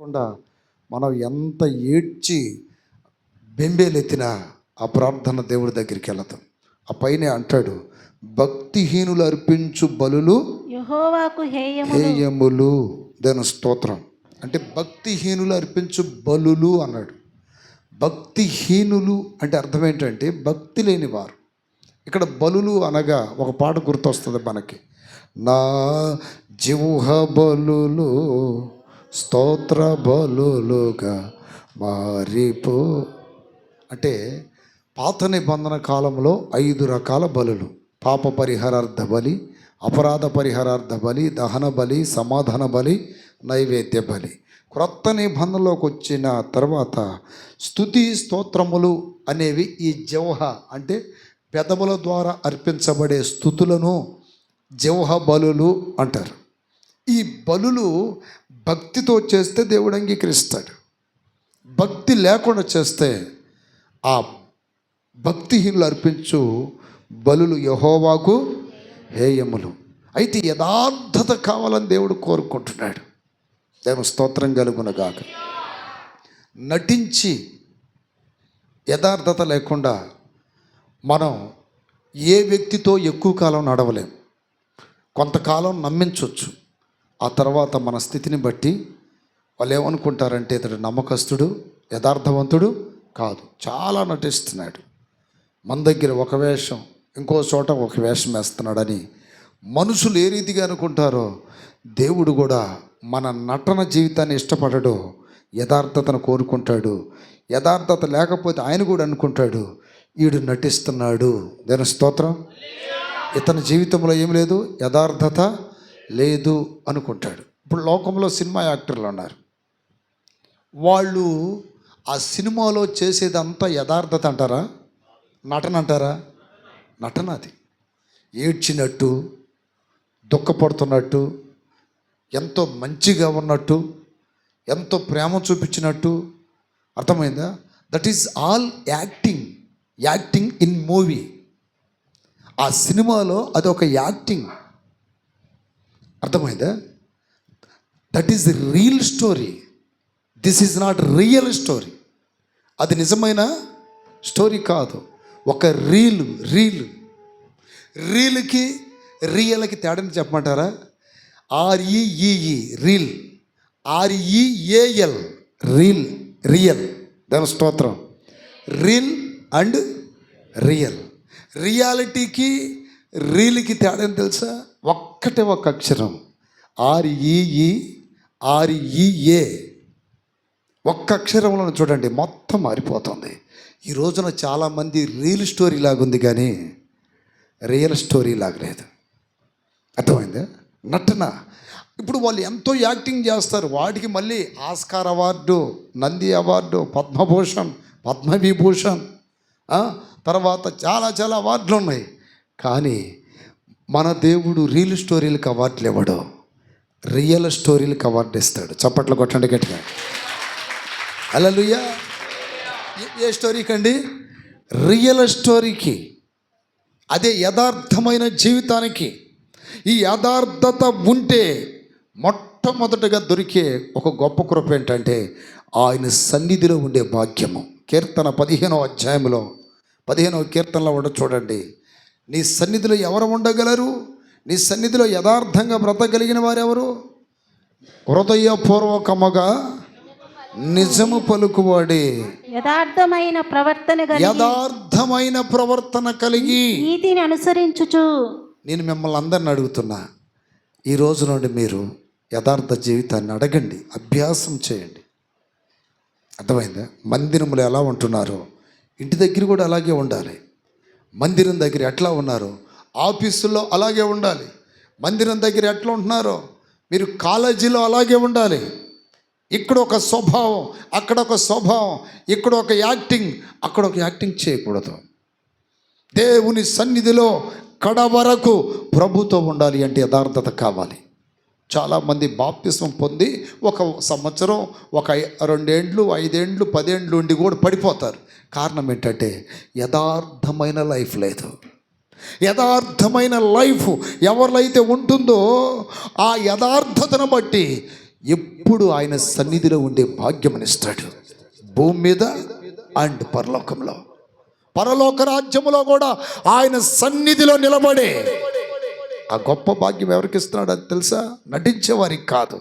కాకుండా మనం ఎంత ఏడ్చి బెంబేలెత్తినా ఆ ప్రార్థన దేవుడి దగ్గరికి వెళతాం. ఆ పైన అంటాడు భక్తిహీనులు అర్పించు బలులు హేయములు. దాని స్తోత్రం? అంటే భక్తిహీనులు అర్పించు బలులు అన్నాడు. భక్తిహీనులు అంటే అర్థం ఏంటంటే భక్తి లేని వారు. ఇక్కడ బలులు అనగా ఒక పాట గుర్తొస్తుంది మనకి. నా జిహ్వ బలులు స్తోత్ర బలులుగా మారిపో. అంటే పాత నిబంధన కాలంలో ఐదు రకాల బలులు. పాప పరిహారార్థ బలి అపరాధ పరిహారార్థ బలి దహన బలి సమాధాన బలి నైవేద్య బలి. క్రొత్త నిబంధనలోకి వచ్చిన తర్వాత స్థుతి స్తోత్రములు అనేవి ఈ జవహ అంటే పెదవుల ద్వారా అర్పించబడే స్థుతులను జవహ బలులు అంటారు. ఈ బలులు భక్తితో చేస్తే దేవుడు అంగీకరిస్తాడు. భక్తి లేకుండా చేస్తే ఆ భక్తిహీనులు అర్పించు బలులు యహోవాకు హేయములు. అయితే యథార్థత కావాలని దేవుడు కోరుకుంటున్నాడు. దేవుని స్తోత్రం కలుగునగాక నటించి యథార్థత లేకుండా మనం ఏ వ్యక్తితో ఎక్కువ కాలం నడవలేం. కొంతకాలం నమ్మించవచ్చు ఆ తర్వాత మన స్థితిని బట్టి వాళ్ళు ఏమనుకుంటారంటే ఇతడు నమ్మకస్తుడు యథార్థవంతుడు కాదు. చాలా నటిస్తున్నాడు. మన దగ్గర ఒక వేషం ఇంకో చోట ఒక వేషం వేస్తున్నాడని మనుషులు ఏ రీతిగా అనుకుంటారో దేవుడు కూడా మన నటన జీవితాన్ని ఇష్టపడడు యథార్థతను కోరుకుంటాడు యథార్థత లేకపోతే ఆయన కూడా అనుకుంటాడు ఈడు నటిస్తున్నాడు. దేని స్తోత్రం. ఇతని జీవితంలో ఏం లేదు యథార్థత లేదు అనుకుంటాడు. ఇప్పుడు లోకంలో సినిమా యాక్టర్లు ఉన్నారు. వాళ్ళు ఆ సినిమాలో చేసేదంతా యథార్థత అంటారా? నటన అంటారా? నటన అది. ఏడ్చినట్టు దుఃఖపడుతున్నట్టు ఎంతో మంచిగా ఉన్నట్టు ఎంతో ప్రేమ చూపించినట్టు. అర్థమైందా? That is all acting acting in movie ఆ సినిమాలో అది ఒక యాక్టింగ్. అర్థమైందా? That is the real story this is not real story అది నిజమైన స్టోరీ కాదు. ఒక రీల్ రీల్ రీల్కి రియల్కి తేడాని చెప్పమంటారా? R E E E reel R E A L reel real దాని స్తోత్రం. రీల్ అండ్ రియల్ రియాలిటీకి రీల్కి తేడా తెలుసా? ఒక్కటే ఒక అక్షరం. ఆర్ఈఈ ఆర్ఈఏ ఒక్క అక్షరంలో చూడండి మొత్తం మారిపోతుంది. ఈ రోజున చాలామంది రియల్ స్టోరీ లాగుంది కానీ రియల్ స్టోరీ లాగలేదు. అర్థమైందా? నటన. ఇప్పుడు వాళ్ళు ఎంతో యాక్టింగ్ చేస్తారు. వాటికి మళ్ళీ Oscar award Nandi award Padma Bhushan Padma Vibhushan తర్వాత చాలా చాలా అవార్డులు ఉన్నాయి కానీ మన దేవుడు రియల్ స్టోరీలకు అవార్డులు ఇవ్వడు. రియల్ స్టోరీలకు అవార్డు ఇస్తాడు. చప్పట్లు కొట్టండి గట్టిగా. అలలుయ్యా ఏ స్టోరీకి అండి రియల్ స్టోరీకి అదే యథార్థమైన జీవితానికి ఈ యథార్థత ఉంటే మొట్టమొదటగా దొరికే ఒక గొప్ప కృప ఏంటంటే ఆయన సన్నిధిలో ఉండే భాగ్యము. కీర్తన పదిహేనో అధ్యాయంలో పదిహేనవ కీర్తనలో ఉండ చూడండి. నీ సన్నిధిలో ఎవరు ఉండగలరు? నీ సన్నిధిలో యథార్థంగా బ్రతకగలిగిన వారెవరు? హృదయపూర్వకముగా నిజము పలుకువాడే. యథార్థమైన ప్రవర్తన యథార్థమైన ప్రవర్తన కలిగి నీతిని అనుసరించుచు. నేను మిమ్మల్ని అందరిని అడుగుతున్నా. ఈ రోజు నుండి మీరు యథార్థ జీవితాన్ని అడగండి అభ్యాసం చేయండి. అర్థమైందా? మందిరములు ఎలా ఉంటున్నారో ఇంటి దగ్గర కూడా అలాగే ఉండాలి. మందిరం దగ్గర ఎట్లా ఉన్నారో ఆఫీసుల్లో అలాగే ఉండాలి. మందిరం దగ్గర ఎట్లా ఉంటున్నారో మీరు కాలేజీలో అలాగే ఉండాలి. ఇక్కడ ఒక స్వభావం అక్కడ ఒక స్వభావం ఇక్కడ ఒక యాక్టింగ్ అక్కడ ఒక యాక్టింగ్ చేయకూడదు. దేవుని సన్నిధిలో కడ వరకు ప్రభుతో ఉండాలి అంటే యథార్థత కావాలి. చాలామంది బాప్తిసం పొంది ఒక సంవత్సరం ఒక రెండేండ్లు ఐదేండ్లు పదేండ్లు ఉండి కూడా పడిపోతారు. కారణం ఏంటంటే యథార్థమైన లైఫ్ లేదు. యథార్థమైన లైఫ్ ఎవరిలో ఉంటుందో ఆ యథార్థతను బట్టి ఎప్పుడు ఆయన సన్నిధిలో ఉండే భాగ్యమనిస్తాడు. భూమి మీద అండ్ పరలోకంలో. పరలోక రాజ్యములో కూడా ఆయన సన్నిధిలో నిలబడే ఆ గొప్ప భాగ్యం ఎవరికి ఇస్తున్నాడు అది తెలుసా? నటించేవారికి కాదు.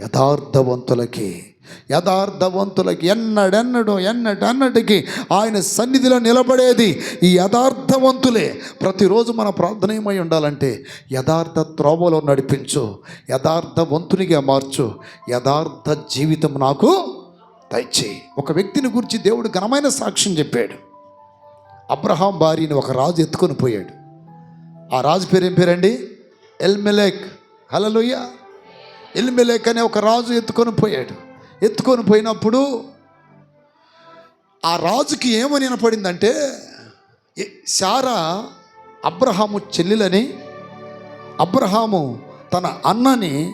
యథార్థవంతులకి యథార్థవంతులకి ఎన్నడెన్నడో ఎన్నటన్నటికి ఆయన సన్నిధిలో నిలబడేది ఈ యథార్థవంతులే. ప్రతిరోజు మన ప్రార్థనీయమై ఉండాలంటే యథార్థ త్రోవలో నడిపించు యథార్థవంతునిగా మార్చు యథార్థ జీవితం నాకు దయచేయి. ఒక వ్యక్తిని గురించి దేవుడు ఘనమైన సాక్ష్యం చెప్పాడు. అబ్రహాం భార్యని ఒక రాజు ఎత్తుకొని పోయాడు. ఆ రాజు పేరు ఏం పేరండి? ఎల్మెలేక్. హలలుయ్య ఎల్మెలేక్ అనే ఒక రాజు ఎత్తుకొని పోయాడు. ఎత్తుకొని పోయినప్పుడు ఆ రాజుకి ఏమని వినపడిందంటే శారా అబ్రహాము చెల్లెలని అబ్రహాము తన అన్నని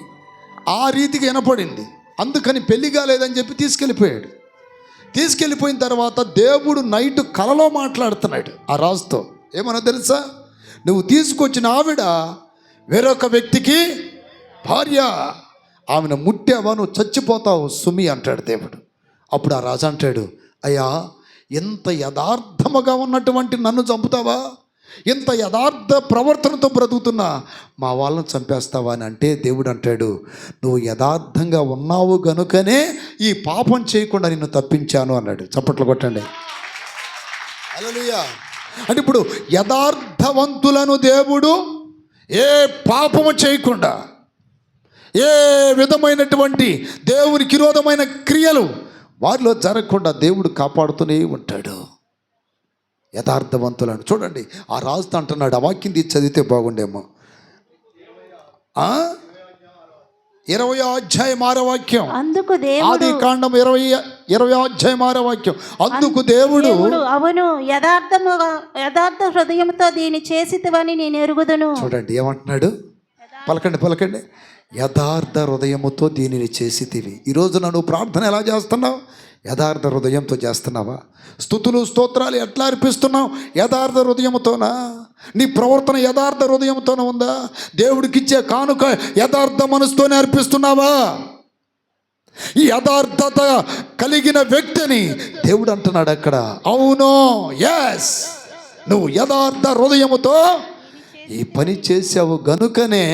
ఆ రీతికి వినపడింది. అందుకని పెళ్ళి కాలేదని చెప్పి తీసుకెళ్ళిపోయాడు. తీసుకెళ్ళిపోయిన తర్వాత దేవుడు నైట్ కలలో మాట్లాడుతున్నాడు ఆ రాజుతో. ఏమన్నా తెలుసా? నువ్వు తీసుకొచ్చిన ఆవిడ వేరొక వ్యక్తికి భార్య. ఆమెను ముట్టావా? నువ్వు చచ్చిపోతావు సుమి అంటాడు దేవుడు. అప్పుడు ఆ రాజు అంటాడు అయ్యా ఎంత యథార్థముగా ఉన్నటువంటి నన్ను చంపుతావా? ఇంత యథార్థ ప్రవర్తనతో బ్రతుకుతున్నా? మా వాళ్ళని చంపేస్తావా? అని అంటే దేవుడు అంటాడు నువ్వు యథార్థంగా ఉన్నావు గనుకనే ఈ పాపం చేయకుండా నిన్ను తప్పించాను అన్నాడు. చప్పట్లు కొట్టండి. హల్లెలూయా. అంటే ఇప్పుడు యథార్థవంతులను దేవుడు ఏ పాపము చేయకుండా ఏ విధమైనటువంటి దేవునికి విరోధమైన క్రియలు వారిలో జరగకుండా దేవుడు కాపాడుతూనే ఉంటాడు. యథార్థవంతులను. చూడండి ఆ రాజుతో అంటున్నాడు ఆ వాక్యం తీసి చదివితే బాగుండేమో. ఇరవై అధ్యాయం ఆరో వాక్యం అందుకు ఆది కాండం ఇరవై ఇరవై అధ్యాయం ఆరో వాక్యం అందుకు దేవుడు అవును యథార్థముగా యథార్థ హృదయంతో దీన్ని చేసితివని నేను ఎరుగుదును. చూడండి ఏమంటున్నాడు? పలకండి పలకండి. యథార్థ హృదయముతో దీనిని చేసితివి. ఈరోజు నువ్వు ప్రార్థన ఎలా చేస్తున్నావు? యథార్థ హృదయంతో చేస్తున్నావా? స్థుతులు స్తోత్రాలు ఎట్లా అర్పిస్తున్నావు? యథార్థ హృదయముతోనా? నీ ప్రవర్తన యథార్థ హృదయంతోనే ఉందా? దేవుడికిచ్చే కానుక యథార్థ మనసుతోనే అర్పిస్తున్నావా? ఈ యథార్థత కలిగిన వ్యక్తిని దేవుడు అంటున్నాడు అక్కడ. అవును? ఎస్ నువ్వు యథార్థ హృదయముతో ఈ పని చేసావు గనుకనే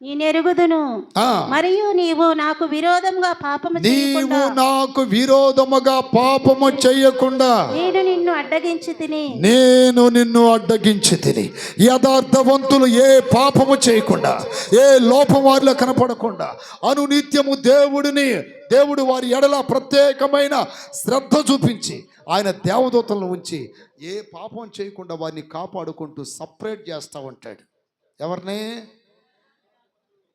ఆ, నేను ఎరుగుదును ఆ, మరియు నీవు నాకు విరోధంగా పాపము చేయకుండా నీవు నాకు విరోధముగా పాపము చెయ్యకుండా నేను నిన్ను అడ్డగించి తిని. నేను నిన్ను అడ్డగించి తిని. యథార్థవంతులు ఏ పాపము చేయకుండా ఏ లోపం వారిలో కనపడకుండా అనునిత్యము దేవుడిని దేవుడు వారి ఎడల ప్రత్యేకమైన శ్రద్ధ చూపించి ఆయన దేవదూతలను ఉంచి ఏ పాపం చేయకుండా వారిని కాపాడుకుంటూ సపరేట్ చేస్తూ ఉంటాడు. ఎవరిని?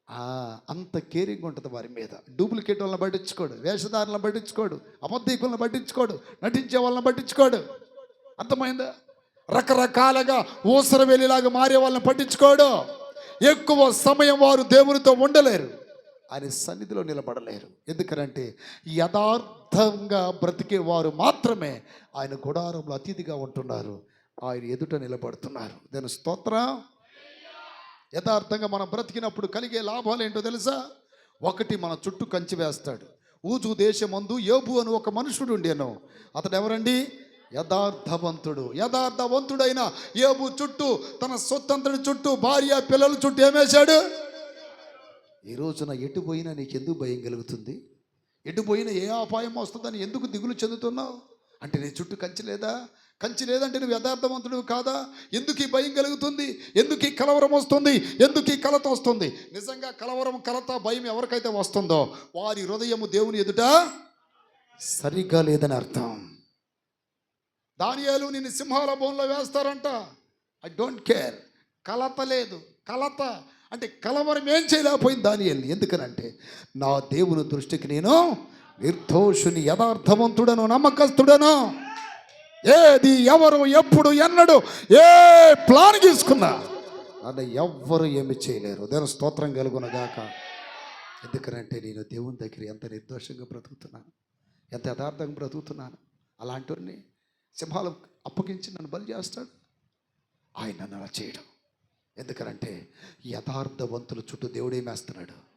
అంత కేరింగ్ ఉంటుంది వారి మీద. డూప్లికేట్ వాళ్ళని పట్టించుకోడు వేషధారులను పట్టించుకోడు అబద్ధీకులను పట్టించుకోడు నటించే వాళ్ళని పట్టించుకోడు. అర్థమైందా? రకరకాలుగా ఊసర వెళ్ళిలాగా మారే వాళ్ళని పట్టించుకోడు. ఎక్కువ సమయం వారు దేవునితో ఉండలేరు. ఆయన సన్నిధిలో నిలబడలేరు. ఎందుకనంటే యథార్థంగా బ్రతికే వారు మాత్రమే ఆయన గుడారంలో అతిథిగా ఉంటున్నారు. ఆయన ఎదుట నిలబడుతున్నారు. దాని స్తోత్రం. యథార్థంగా మనం బ్రతికినప్పుడు కలిగే లాభాలు ఏంటో తెలుసా? ఒకటి మన చుట్టూ కంచి వేస్తాడు. ఊజు దేశమందు యోబు అని ఒక మనుషుడు ఉండేను. అతడు ఎవరండి? యథార్థవంతుడు. యథార్థవంతుడైన యోబు చుట్టూ తన సొత్తంతడి చుట్టూ భార్య పిల్లల చుట్టూ ఏమేశాడు ఈ రోజున ఎటు పోయినా నీకు ఎందుకు భయం కలుగుతుంది? ఎటు పోయినా ఏ అపాయం వస్తుందని ఎందుకు దిగులు చెందుతున్నావు? అంటే నీ చుట్టూ కంచి లేదా? కంచి లేదంటే నువ్వు యథార్థవంతుడు కాదా? ఎందుకు ఈ భయం కలుగుతుంది? ఎందుకు ఈ కలవరం వస్తుంది? ఎందుకు ఈ కలత వస్తుంది? నిజంగా కలవరం కలత భయం ఎవరికైతే వస్తుందో వారి హృదయము దేవుని ఎదుట సరిగ్గా లేదని అర్థం. దానియాలు నిన్ను సింహాల బోన్లో వేస్తారంట. ఐ డోంట్ కేర్ కలత లేదు. కలత. అంటే కలవరం ఏం చేయలేకపోయింది దానియాలు? ఎందుకనంటే నా దేవుని దృష్టికి నేను నిర్దోషుని యథార్థవంతుడను నమ్మకస్తుడను. ఏది ఎవరు ఎప్పుడు ఎన్నడు ఏ ప్లాన్ తీసుకున్నా అది ఎవ్వరు ఏమి చేయలేరు. దేని స్తోత్రం కలుగునగాక. ఎందుకనంటే నేను దేవుని దగ్గర ఎంత నిర్దోషంగా బ్రతుకుతున్నాను ఎంత యథార్థంగా బ్రతుకుతున్నాను అలాంటివన్నీ సింహాలు అప్పగించి నన్ను బలి చేస్తాడు. ఆయన నన్ను అలా చేయడం. ఎందుకనంటే యథార్థవంతుల చుట్టూ దేవుడు ఏమేస్తున్నాడు?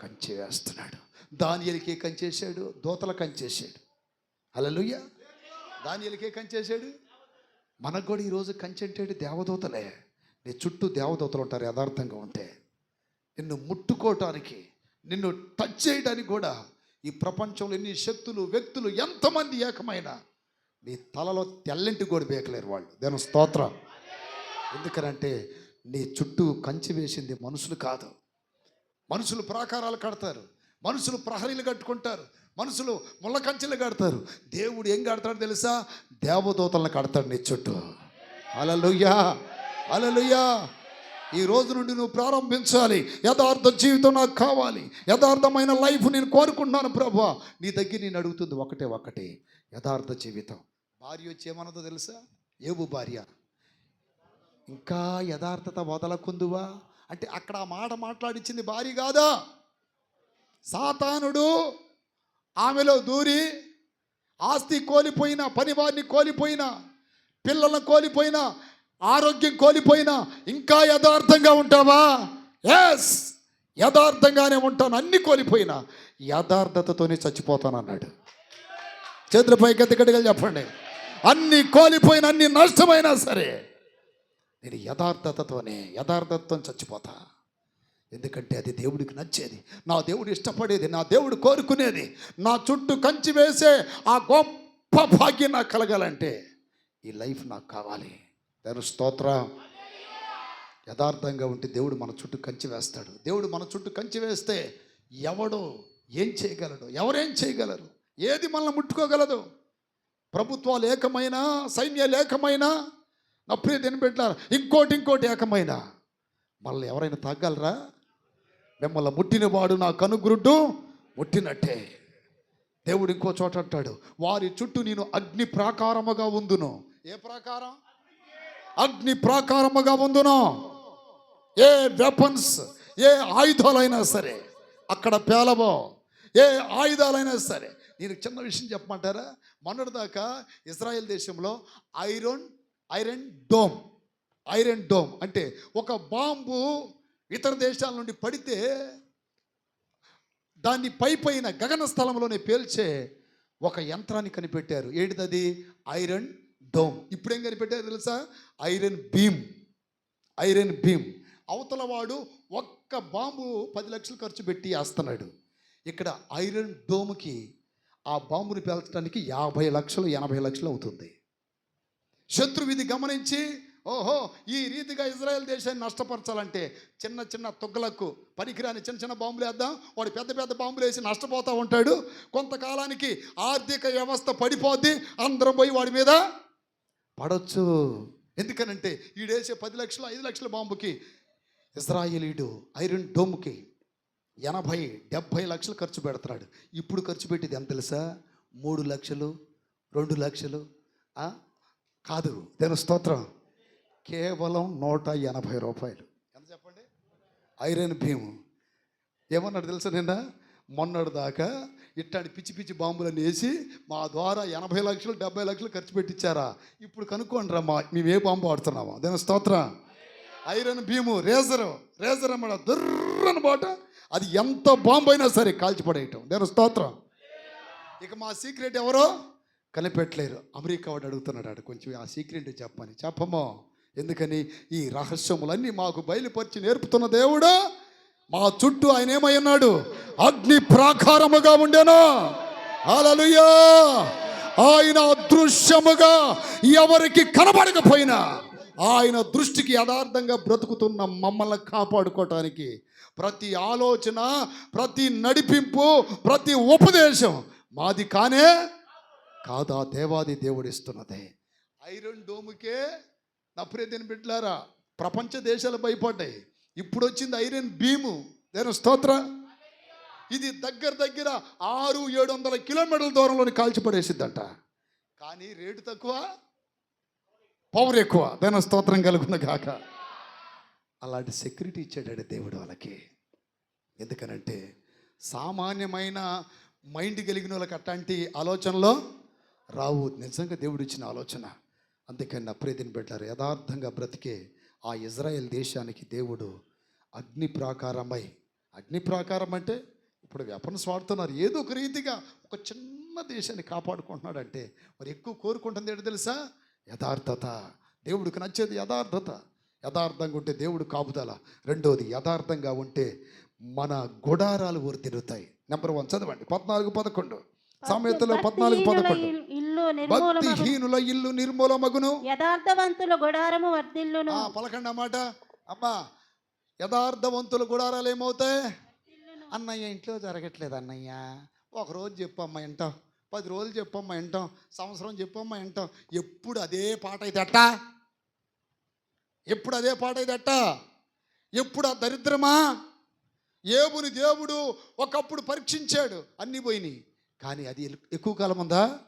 కంచె వేస్తున్నాడు. దానియలకే కంచేశాడు దోతల కంచేశాడు. అలలుయ్య దానియలకే కంచేశాడు. మనకు కూడా ఈరోజు కంచెంటేడు దేవదూతలే. నీ చుట్టూ దేవదూతలు ఉంటారు యథార్థంగా ఉంటే. నిన్ను ముట్టుకోవటానికి నిన్ను టచ్ చేయడానికి కూడా ఈ ప్రపంచంలో ఎన్ని శక్తులు వ్యక్తులు ఎంతమంది ఏకమైన నీ తలలో తెల్లంటి కూడా బేకలేరు వాళ్ళు. దేని స్తోత్రం. ఎందుకనంటే నీ చుట్టూ కంచి వేసింది మనుషులు కాదు. మనుషులు ప్రాకారాలు కడతారు. మనుషులు ప్రహరీలు కట్టుకుంటారు. మనుషులు ముళ్ళ కంచెలు కడతారు. దేవుడు ఏం కడతాడు తెలుసా? దేవదూతలను కడతాడు నీ చుట్టూ. అలలుయ్యా అలలుయ్యా ఈ రోజు నుండి నువ్వు ప్రారంభించాలి. యథార్థ జీవితం నాకు కావాలి. యథార్థమైన లైఫ్ నేను కోరుకుంటున్నాను ప్రభు. నీ దగ్గర నేను అడుగుతుంది ఒకటే ఒకటే. యథార్థ జీవితం. భార్య వచ్చి ఏమన్నదో తెలుసా? ఏవు భార్య. ఇంకా యథార్థత వదలకుందువా? అంటే అక్కడ ఆ మాట మాట్లాడించింది భార్య కాదా? సాతానుడు ఆమెలో దూరి ఆస్తి కోల్పోయిన పనివారిని కోల్పోయిన పిల్లలను కోల్పోయిన ఆరోగ్యం కోలిపోయినా ఇంకా యథార్థంగా ఉంటావా? ఎస్ యథార్థంగానే ఉంటాను అన్ని కోల్పోయినా. యథార్థతతోనే చచ్చిపోతాను అన్నాడు. చేతులపై గతికటిగా చెప్పండి. అన్ని కోల్పోయిన అన్ని నష్టమైనా సరే నేను యథార్థతతోనే యథార్థతతో చచ్చిపోతా. ఎందుకంటే అది దేవుడికి నచ్చేది. నా దేవుడు ఇష్టపడేది నా దేవుడు కోరుకునేది నా చుట్టూ కంచి వేసే ఆ గొప్ప భాగ్యం నాకు కలగాలంటే ఈ లైఫ్ నాకు కావాలి. దాని స్తోత్ర. యథార్థంగా ఉంటే దేవుడు మన చుట్టూ కంచి వేస్తాడు. దేవుడు మన చుట్టూ కంచి వేస్తే ఎవడు ఏం చేయగలడు? ఎవరేం చేయగలరు? ఏది మనల్ని ముట్టుకోగలదు? ప్రభుత్వాలు ఏకమైనా సైన్యాలు ఏకమైనా నా ప్రియ పెట్టారు ఇంకోటి ఇంకోటి ఏకమైన. మళ్ళీ ఎవరైనా తగ్గలరా మిమ్మల్ని ముట్టినవాడు నా కనుగురుడ్డు ముట్టినట్టే. దేవుడు ఇంకో చోట అంటాడు వారి చుట్టూ నేను అగ్ని ప్రాకారముగా ఉందును. ఏ ప్రాకారం? అగ్ని ప్రాకారముగా ఉందును. ఏ వెపన్స్ ఏ ఆయుధాలైనా సరే అక్కడ పేలవో ఏ ఆయుధాలైనా సరే. నేను చిన్న విషయం చెప్పమంటారా? మొన్నటిదాకా ఇజ్రాయెల్ దేశంలో iron iron dome. Iron dome. అంటే ఒక బాంబు ఇతర దేశాల నుండి పడితే దాన్ని పై పైన గగన స్థలంలోనే పేల్చే ఒక యంత్రాన్ని కనిపెట్టారు. ఏంటిది ఐరన్ డోమ్. ఇప్పుడేం కనిపెట్టారు తెలుసా? Iron beam. Iron beam. అవతల వాడు ఒక్క బాంబు పది లక్షలు ఖర్చు పెట్టి వేస్తున్నాడు ఇక్కడ ఐరన్ డోమ్కి ఆ బాంబుని పేల్చడానికి యాభై లక్షలు ఎనభై లక్షలు అవుతుంది. శత్రువు ఇది గమనించి ఓహో ఈ రీతిగా ఇజ్రాయెల్ దేశాన్ని నష్టపరచాలంటే చిన్న చిన్న తొగ్గలకు పనికిరాని చిన్న చిన్న బాంబులు వేద్దాం. వాడు పెద్ద పెద్ద బాంబులు వేసి నష్టపోతూ ఉంటాడు. కొంతకాలానికి ఆర్థిక వ్యవస్థ పడిపోద్ది. అందరం పోయి వాడి మీద పడవచ్చు ఎందుకనంటే ఈడేసే పది లక్షలు ఐదు లక్షల బాంబుకి ఇజ్రాయిలీడు ఐరన్ డోమ్కి ఎనభై డెబ్భై లక్షలు ఖర్చు పెడతాడు ఇప్పుడు ఖర్చు పెట్టేది ఎంత తెలుసా? మూడు లక్షలు రెండు లక్షలు కాదు దాని స్తోత్రం. కేవలం నూట ఎనభై రూపాయలు. ఎంత చెప్పండి? ఐరన్ భీము. ఏమన్నాడు తెలుసా నిన్న? మొన్నటి దాకా ఇట్లాంటి పిచ్చి పిచ్చి బాంబులను వేసి మా ద్వారా ఎనభై లక్షలు డెబ్బై లక్షలు ఖర్చు పెట్టించారా ఇప్పుడు కనుక్కోండి రా మా మేము ఏ బాంబు వాడుతున్నామా. దాని స్తోత్రం. Iron Bheem razor. రేజర్ అమ్మ దుర్రని బాట. అది ఎంత బాంబు అయినా సరే కాల్చిపడేయటం. దాని స్తోత్రం. ఇక మా సీక్రెట్ ఎవరో? కనిపెట్టలేరు అమెరికా వాడు అడుగుతున్నాడు ఆడు కొంచెం ఆ సీక్రెట్ చెప్పని. చెప్పమో ఎందుకని? ఈ రహస్యములన్నీ మాకు బయలుపరిచి నేర్పుతున్న దేవుడు? మా చుట్టూ ఆయన ఏమై ఉన్నాడు? అగ్ని ప్రాకారముగా ఉండేనా. అలలుయా ఆయన అదృశ్యముగా ఎవరికి కనబడకపోయినా ఆయన దృష్టికి యథార్థంగా బ్రతుకుతున్న మమ్మల్ని కాపాడుకోవటానికి ప్రతి ఆలోచన ప్రతి నడిపింపు ప్రతి ఉపదేశం మాది కానే కాదా దేవాది దేవుడు ఇస్తున్నదే ఐరన్ డోముకే నప్రేదిని బిడ్డలారా ప్రపంచ దేశాలు భయపడ్డాయి. ఇప్పుడు వచ్చింది ఐరన్ భీము నేను స్తోత్ర. ఇది దగ్గర దగ్గర ఆరు ఏడు వందల కిలోమీటర్ల దూరంలోని కాల్చిపడేసిద్దంట. కానీ రేటు తక్కువ పవర్ ఎక్కువ. దాని స్తోత్రం కలుగున్న కాక అలాంటి సెక్యూరిటీ ఇచ్చాడు దేవుడు వాళ్ళకి. ఎందుకనంటే సామాన్యమైన మైండ్ కలిగిన వాళ్ళకి అట్లాంటి ఆలోచనలో రావు నిజంగా దేవుడు ఇచ్చిన ఆలోచన. అందుకని నా ప్రీతిని పెట్టారు యథార్థంగా బ్రతికే ఆ ఇజ్రాయెల్ దేశానికి దేవుడు అగ్ని ప్రాకారమై అగ్ని ప్రాకారం అంటే ఇప్పుడు వెపన్స్ వాడుతున్నారు ఏదో ఒక రీతిగా ఒక చిన్న దేశాన్ని కాపాడుకుంటున్నాడంటే మరి ఎక్కువ కోరుకుంటుంది ఏంటో తెలుసా? యథార్థత. దేవుడికి నచ్చేది యథార్థత. యథార్థంగా ఉంటే దేవుడు కాపుదల. రెండోది యథార్థంగా ఉంటే మన గుడారాలు ఊరితిరుగుతాయి నెంబర్ వన్ చదవండి. పద్నాలుగు పదకొండు. సామెతలో పద్నాలుగు పదకొండు. ఇల్లు నిర్మూలమగు భక్తిహీనుల ఇల్లు నిర్మూలమగును. యథార్థవంతుల గుడారము వర్ధిల్లును. ఆ, పలకండి అన్నమాట అమ్మా యథార్థవంతుల గుడారాలు ఏమవుతాయి? అన్నయ్య ఇంట్లో జరగట్లేదు అన్నయ్య. ఒక రోజు చెప్పమ్మా వింటాం. పది రోజులు చెప్పమ్మా వింటాం. సంవత్సరం చెప్పమ్మా వింటాం. ఎప్పుడు అదే పాట అయితే అట్ట? ఎప్పుడు అదే పాట అయితే అట్ట? ఎప్పుడు ఆ దరిద్రమా? ఏబుని దేవుడు ఒకప్పుడు పరీక్షించాడు. అన్నీ పోయినాయి. కానీ అది ఎక్కువ కాలం ఉందా?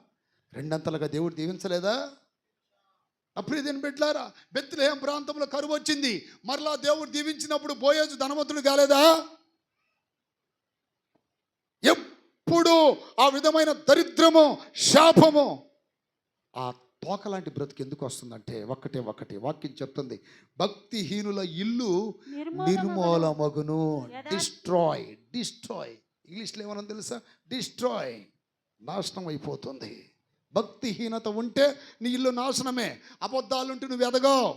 రెండంతలుగా దేవుడు దీవించలేదా? దీన్ని పెట్టారా బెత్తిలేం ప్రాంతంలో కరువు వచ్చింది. మరలా దేవుడు దీవించినప్పుడు బోయేజు ధనవంతుడు కాలేదా? ఎప్పుడు ఆ విధమైన దరిద్రము శాపము ఆ తోక లాంటి బ్రతుకు ఎందుకు వస్తుందంటే ఒక్కటే ఒక్కటి వాక్యం చెప్తుంది. భక్తిహీనుల ఇల్లు నిర్మూలమగును. డిస్ట్రాయ్ డిస్ట్రాయ్ ఇంగ్లీష్లో ఏమన్నా తెలుసా? డిస్ట్రాయ్ నాశనం అయిపోతుంది. భక్తిహీనత ఉంటే నీ ఇల్లు నాశనమే. అబద్ధాలు ఉంటే నువ్వు ఎదగవు.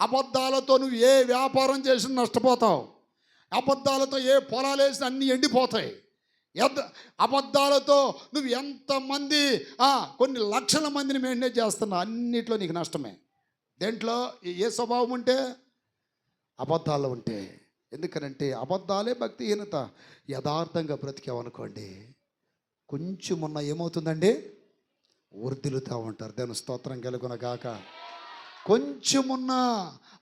అబద్ధాలతో నువ్వు ఏ వ్యాపారం చేసినా నష్టపోతావు. అబద్ధాలతో ఏ పొలాలు వేసినా అన్నీ ఎండిపోతాయి. ఎద్ద అబద్ధాలతో నువ్వు ఎంతమంది కొన్ని లక్షల మందిని మెయింటైన్ చేస్తున్నావు అన్నిట్లో నీకు నష్టమే. దేంట్లో ఏ- ఏ స్వభావం ఉంటే అబద్ధాలు ఉంటే. ఎందుకనంటే అబద్ధాలే భక్తిహీనత. యథార్థంగా బ్రతికామనుకోండి కొంచెం ఉన్న ఏమవుతుందండి? వర్ధిల్లుతూ ఉంటారు. దాని స్తోత్రం కలుగునగాక. కొంచెమున్న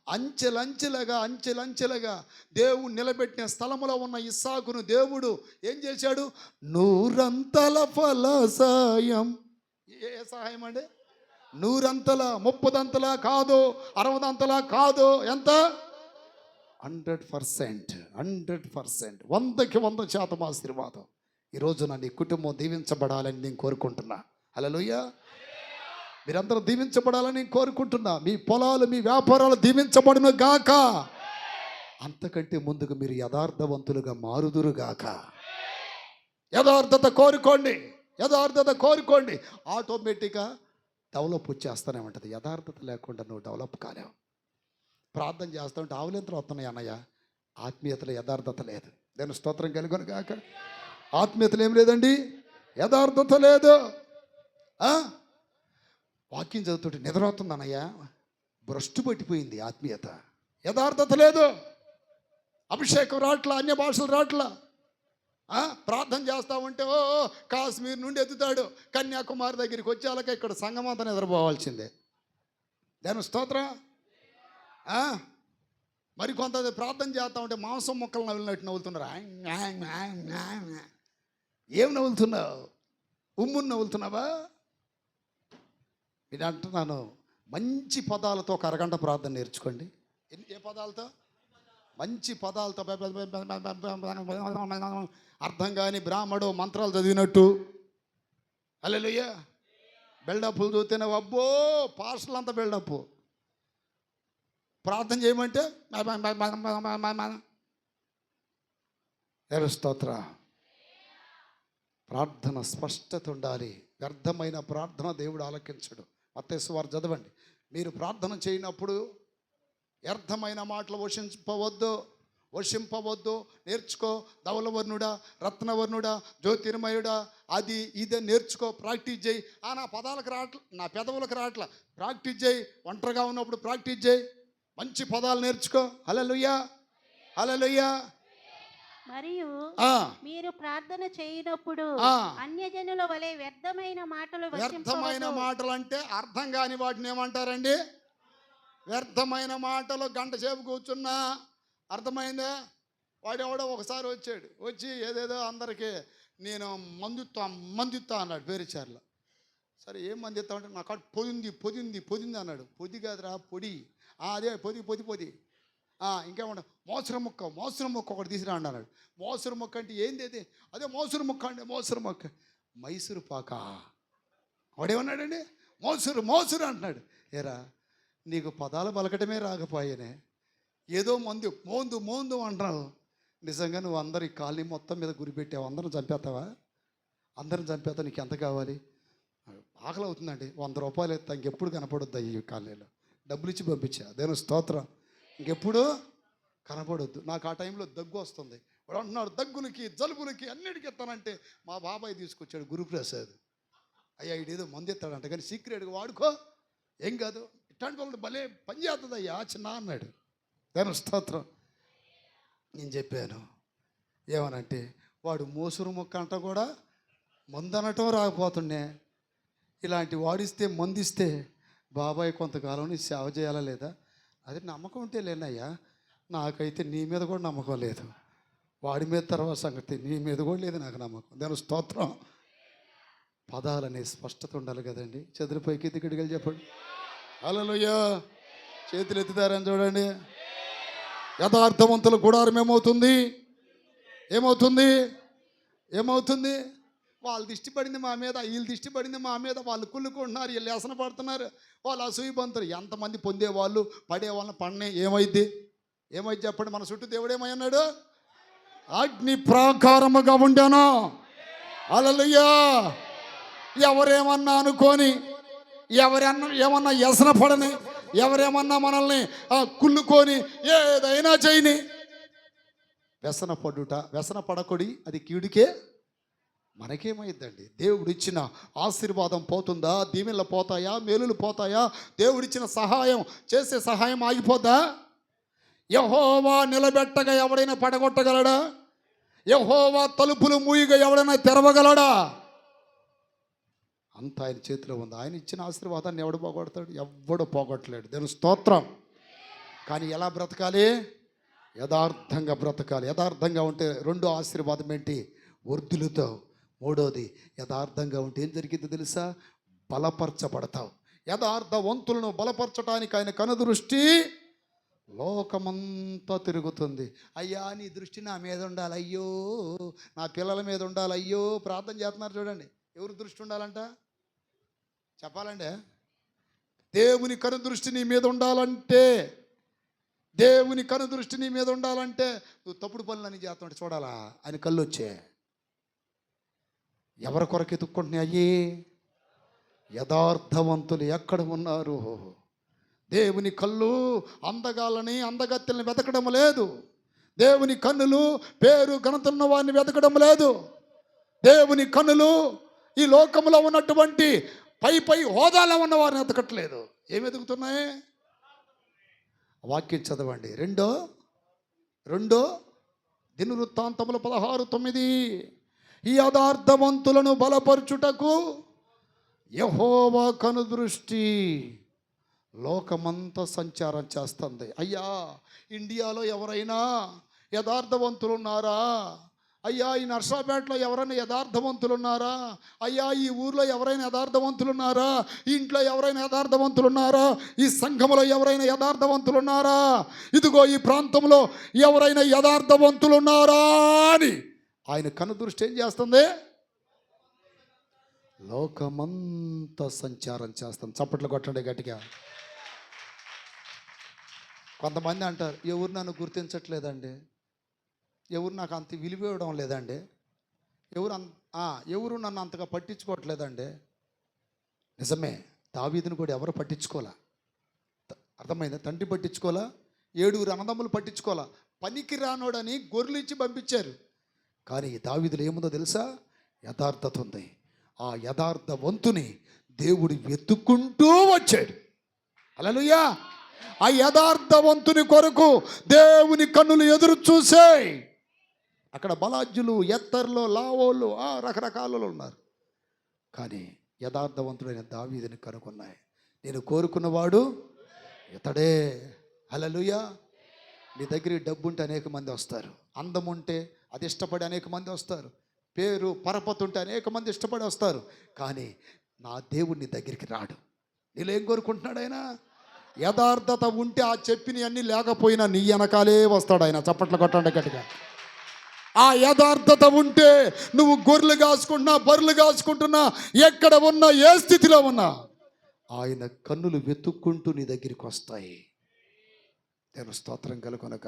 అంచెలంచెలుగా అంచెలంచెలుగా దేవుడు నిలబెట్టిన స్థలములో ఉన్న ఇస్సాకును దేవుడు ఏం చేశాడు? నూరంతల ఫల సాయం. ఏ ఏ సహాయం అండి? నూరంతల ముప్పదంతల కాదు అరవదంతల కాదు. ఎంత? Hundred percent hundred percent. వందకి వంద శాతం ఆశీర్వాదం. ఈరోజు నా నీ కుటుంబం దీవించబడాలని నేను కోరుకుంటున్నా. హలోయ మీరందరూ దీవించబడాలని కోరుకుంటున్నా. మీ పొలాలు మీ వ్యాపారాలు దీవించబడిన గాక. అంతకంటే ముందుకు మీరు యథార్థవంతులుగా మారుదురు గాక. యథార్థత కోరుకోండి. యథార్థత కోరుకోండి. ఆటోమేటిక్గా డెవలప్ వచ్చేస్తూనే ఉంటుంది. యథార్థత లేకుండా నువ్వు డెవలప్ కాలేవు. ప్రార్థన చేస్తూ ఉంటే ఆవులింతలు వస్తున్నాయి అన్నయ్య? ఆత్మీయతలో యథార్థత లేదు. నేను స్తోత్రం కలుగును గాక. ఆత్మీయతలు ఏం లేదండి? యథార్థత లేదు. వాక్యం చదువుతుంటే నిద్రవుతుంది అన్నయ్య భ్రష్టు పట్టిపోయింది ఆత్మీయత. యథార్థత లేదు. అభిషేకం రాట్లా అన్య భాషలు రాట్లా ప్రార్థన చేస్తా ఉంటే ఓ కాశ్మీర్ నుండి ఎత్తుతాడు. కన్యాకుమారి దగ్గరికి వచ్చేలాక ఇక్కడ సంగమంతా నిద్రపోవాల్సిందే. దాని స్తోత్రం? మరి కొంత ప్రార్థన చేస్తా ఉంటే మాంసం మొక్కలు నవ్వినట్టు నవ్వుతున్నారు ఏం నవ్వులుతున్నావు? ఉమ్మును నవ్వుతున్నావా ఇది అంటున్నాను మంచి పదాలతో ఒక అరగంట ప్రార్థన నేర్చుకోండి ఏ పదాలతో మంచి పదాలతో అర్థం కాని బ్రాహ్మడు మంత్రాలు చదివినట్టు అల్లెలుయ్య బెల్డప్పులు చూస్తేనే అబ్బో పార్సల్ అంతా బెల్డప్ ప్రార్థన చేయమంటే స్తోత్ర ప్రార్థన స్పష్టత ఉండాలి వ్యర్థమైన ప్రార్థన దేవుడు ఆలకించడు అత్తేసు వారు చదవండి. మీరు ప్రార్థన చేయనప్పుడు వ్యర్థమైన మాటలు వశింపవద్దు వశింపవద్దు నేర్చుకో ధవలవర్ణుడా రత్నవర్ణుడా జ్యోతిర్మయుడా అది ఇదే నేర్చుకో ప్రాక్టీస్ చేయి. ఆ నా పదాలకు రావట్ల నా పెదవులకు రావట్ల ప్రాక్టీస్ చేయి ఒంటరిగా ఉన్నప్పుడు ప్రాక్టీస్ చేయి. మంచి పదాలు నేర్చుకో. హలలుయ్యా హలలుయ్యా మరియు మీరు ప్రార్థన చేయనప్పుడు. అన్యజనుల వలె వ్యర్థమైన మాటలు వ్యర్థమైన. మాటలు అంటే అర్థం కాని వాటిని ఏమంటారండి? వ్యర్థమైన మాటలు గంట సేపు కూర్చున్నా అర్థమైందా? వాడెవడో ఒకసారి వచ్చాడు. వచ్చి ఏదేదో అందరికీ నేను మందుతా మందుతా అన్నాడు పేరుచారులో సరే ఏం మంది అంటే నా కాడ పొదింది పొదింది పొదింది అన్నాడు. పొది కాదురా పొడి. "ఆ, అదే పొది పొది పొది. "ఆ, ఇంకేమంట మోసరం ముక్క మోసరం ముక్క ఒకటి తీసిరా అన్నాడు. మోసరం ముక్క అంటే ఏంది అది? అదే మోసరం ముక్క అండి మోసరం ముక్క. మైసూరు పాక? వాడేమన్నాడండి మోసరు మోసరు అంటున్నాడు. ఏరా నీకు పదాలు పలకటమే రాకపోయానే. ఏదో మందు మోందు మోందు అంటున్నావు. నిజంగా నువ్వు అందరి కాలనీ మొత్తం మీద గురిపెట్టావు అందరం చంపేస్తావా? అందరం చంపేస్తావు? నీకు ఎంత కావాలి? ఆకలి అవుతుందండి. వంద రూపాయలు ఎత్తా ఇంకెప్పుడు కనపడొద్దు ఈ కాలనీలో? డబ్బులు ఇచ్చి పంపించా. దేని స్తోత్రం. ఇంకెప్పుడు కనపడొద్దు నాకు ఆ టైంలో దగ్గు వస్తుంది. వాడు అంటున్నాడు దగ్గులకి జలుబులకి అన్నిటికీ ఎత్తానంటే మా బాబాయ్ తీసుకొచ్చాడు గురుప్రసాద్. అయ్యా ఇదేదో మందు ఎత్తాడంట కానీ సీక్రెట్గా వాడుకో. ఏం కాదు ఇట్లాంటి వాళ్ళు భలే పని చేస్తుంది అయ్యా చిన్న అన్నాడు. దాని స్తోత్రం. నేను చెప్పాను ఏమనంటే వాడు మోసురు మొక్క అంట కూడా మందు అనటం రాకపోతుండే. ఇలాంటి వాడిస్తే మందిస్తే బాబాయ్ కొంతకాలం సేవ చేయాలా లేదా? అది నమ్మకం ఉంటే లేనయ్యా. నాకైతే నీ మీద కూడా నమ్మకం లేదు. వాడి మీద తర్వాత సంగతి నీ మీద కూడా లేదు నాకు నమ్మకం. దాని స్తోత్రం. పదాలనే స్పష్టత ఉండాలి కదండి. చదురుపైకి దిగడిగలు చెప్పండి. అలలుయ్యా చేతులు ఎత్తుతారని చూడండి. యథార్థవంతుల గుడారం ఏమవుతుంది? ఏమవుతుంది? ఏమవుతుంది? వాళ్ళు దిష్టి పడింది మా మీద వీళ్ళు దిష్టి పడింది మా మీద వాళ్ళు కుళ్ళుకుంటున్నారు వీళ్ళు వ్యసన పడుతున్నారు వాళ్ళు అసూయబంతులు ఎంతమంది పొందే వాళ్ళు పడే వాళ్ళని పడనే ఏమైద్ది? ఏమైంది చెప్పండి? మన చుట్టూ దేవుడు అగ్ని ప్రాకారముగా ఉండాను. అలలుయ్యా ఎవరేమన్నా అనుకొని ఎవరన్నా ఏమన్నా వ్యసన పడని ఎవరేమన్నా మనల్ని కుళ్ళుకొని ఏదైనా చేయని వ్యసన పడుట వ్యసన పడకొడి అది కీడుకే మనకేమైందండి? దేవుడిచ్చిన ఆశీర్వాదం పోతుందా? దీవెనలు పోతాయా? మేలులు పోతాయా? దేవుడిచ్చిన సహాయం చేసే సహాయం ఆగిపోద్దా? యహోవా నిలబెట్టగా ఎవడైనా పడగొట్టగలడా? యహోవా తలుపులు మూయిగా ఎవడైనా తెరవగలడా? అంత ఆయన చేతిలో ఉంది. ఆయన ఇచ్చిన ఆశీర్వాదాన్ని ఎవడు పోగొడతాడు? ఎవడు పోగొట్టలేడు. దేని స్తోత్రం. కానీ ఎలా బ్రతకాలి? యథార్థంగా బ్రతకాలి. యథార్థంగా ఉంటే రెండు ఆశీర్వాదం ఏంటి? వృద్ధులతో మూడోది యథార్థంగా ఉంటే ఏం జరిగింది తెలుసా? బలపరచబడతావు. యథార్థవంతులను బలపరచడానికి ఆయన కనుదృష్టి లోకమంతా తిరుగుతుంది. అయ్యా నీ దృష్టి నా మీద ఉండాలి. అయ్యో నా పిల్లల మీద ఉండాలి. అయ్యో ప్రార్థన చేస్తున్నారు చూడండి. ఎవరు దృష్టి ఉండాలంట? చెప్పాలంటే దేవుని కనుదృష్టి నీ మీద ఉండాలంటే దేవుని కనుదృష్టి నీ మీద ఉండాలంటే నువ్వు తప్పుడు పనులని చేస్తుంటే చూడాలా? ఆయన కళ్ళు వచ్చే ఎవరి కొరకు ఎదుక్కుంటున్నాయి అయ్యి యథార్థవంతులు ఎక్కడ ఉన్నారు? దేవుని కళ్ళు అందగాలని అందగత్తెల్ని వెతకడం లేదు. దేవుని కన్నులు పేరు ఘనతున్న వారిని వెతకడం లేదు. దేవుని కన్నులు ఈ లోకంలో ఉన్నటువంటి పై పై హోదాలో ఉన్న వారిని వెతకట్లేదు. ఏమి వెతుకుతున్నాయి? వాక్యం చదవండి. రెండో రెండో దినవృత్తాంతములు పదహారు తొమ్మిది. ఈ యథార్థవంతులను బలపరచుటకు యహోవా కనుదృష్టి. లోకమంతా సంచారం చేస్తుంది. అయ్యా ఇండియాలో ఎవరైనా యథార్థవంతులు ఉన్నారా అయ్యా ఈ నర్సాపేటలో ఎవరైనా యథార్థవంతులు ఉన్నారా అయ్యా ఈ ఊర్లో ఎవరైనా యథార్థవంతులు ఉన్నారా ఇంట్లో ఎవరైనా యథార్థవంతులు ఉన్నారా ఈ సంఘంలో ఎవరైనా యథార్థవంతులు ఉన్నారా ఇదిగో ఈ ప్రాంతంలో ఎవరైనా యథార్థవంతులు ఉన్నారా అని ఆయన కనుదృష్టి ఏం చేస్తుంది? లోకమంతా సంచారం చేస్తాం చప్పట్లు కొట్టండి గట్టిగా. కొంతమంది అంటారు ఎవరు నన్ను గుర్తించట్లేదండి? ఎవరు నాకు అంత విలువ ఇవ్వడం లేదండి? ఎవరు అంత ఎవరు నన్ను అంతగా పట్టించుకోవట్లేదండి? నిజమే దావీదుని కూడా ఎవరు పట్టించుకోలే అర్థమైంది అర్థమైందా? తండ్రి పట్టించుకోలే ఏడుగురు అన్నదమ్ములు పట్టించుకోలే పనికి రానోడని గొర్రెలు ఇచ్చి పంపించారు. కానీ ఈ ఏముందో తెలుసా? యథార్థత ఉంది ఆ యథార్థవంతుని దేవుడు వెతుక్కుంటూ వచ్చాడు. అలలుయా ఆ యథార్థవంతుని కొరకు దేవుని కన్నులు ఎదురు చూసే అక్కడ బలాజ్యులు ఎత్తర్లు లావోళ్ళు ఆ రకరకాలలో ఉన్నారు. కానీ యథార్థవంతుడైన దావీదిని కనుగొన్నాయి నేను కోరుకున్నవాడు ఇతడే. హలలుయా నీ దగ్గర డబ్బు ఉంటే అనేక మంది వస్తారు. అందం ఉంటే అది ఇష్టపడి అనేక మంది వస్తారు. పేరు పరపతి ఉంటే అనేక మంది ఇష్టపడి వస్తారు. కానీ నా దేవుణ్ణి దగ్గరికి రాడు. నీళ్ళు ఏం కోరుకుంటున్నాడు ఆయన? యథార్థత ఉంటే ఆ చెప్పిన అన్నీ లేకపోయినా నీ వెనకాలే వస్తాడు ఆయన. చప్పట్లు కొట్టండి గట్టిగా. ఆ యథార్థత ఉంటే నువ్వు గొర్రెలు కాసుకుంటున్నా బర్రెలు కాసుకుంటున్నా ఎక్కడ ఉన్నా ఏ స్థితిలో ఉన్నా ఆయన కన్నులు వెతుక్కుంటూ నీ దగ్గరికి వస్తాయి. నేను స్తోత్రం కలుగున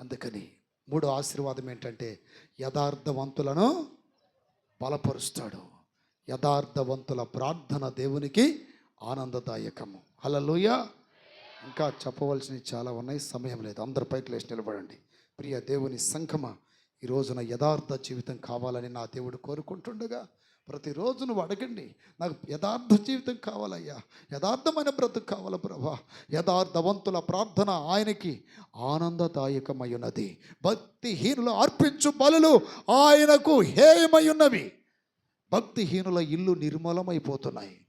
అందుకని మూడో ఆశీర్వాదం ఏంటంటే యథార్థవంతులను బలపరుస్తాడు. యథార్థవంతుల ప్రార్థన దేవునికి ఆనందదాయకము. హలలోయ ఇంకా చెప్పవలసినవి చాలా ఉన్నాయి సమయం లేదు. అందరు పైకి లేచి నిలబడండి. ప్రియ దేవుని సంఖమ ఈ రోజున యథార్థ జీవితం కావాలని నా దేవుడు కోరుకుంటుండగా ప్రతిరోజు నువ్వు అడగండి నాకు యథార్థ జీవితం కావాలయ్యా యథార్థమైన బ్రతుకు కావాలి ప్రభా? యథార్థవంతుల ప్రార్థన ఆయనకి ఆనందదాయకమయ్యున్నది భక్తిహీనులు అర్పించు బలులు ఆయనకు హేయమయ్యున్నవి భక్తిహీనుల ఇల్లు నిర్మూలమైపోతున్నాయి.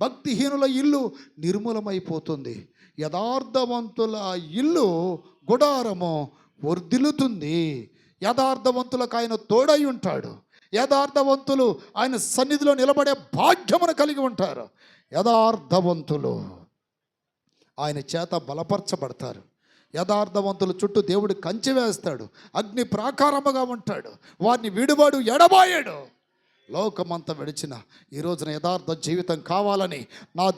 భక్తిహీనుల ఇల్లు నిర్మూలమైపోతుంది. యథార్థవంతుల ఇల్లు గుడారము వర్దిలుతుంది యథార్థవంతులకు ఆయన తోడై ఉంటాడు. యథార్థవంతులు ఆయన సన్నిధిలో నిలబడే భాగ్యమును కలిగి ఉంటారు. యథార్థవంతులు ఆయన చేత బలపరచబడతారు. యథార్థవంతుల చుట్టూ దేవుడు కంచె వేస్తాడు. అగ్ని ప్రాకారముగా ఉంటాడు. వారిని విడువాడు ఎడబాయాడు. లోకమంతా విడిచిన ఈ రోజున యథార్థ జీవితం కావాలని నా దే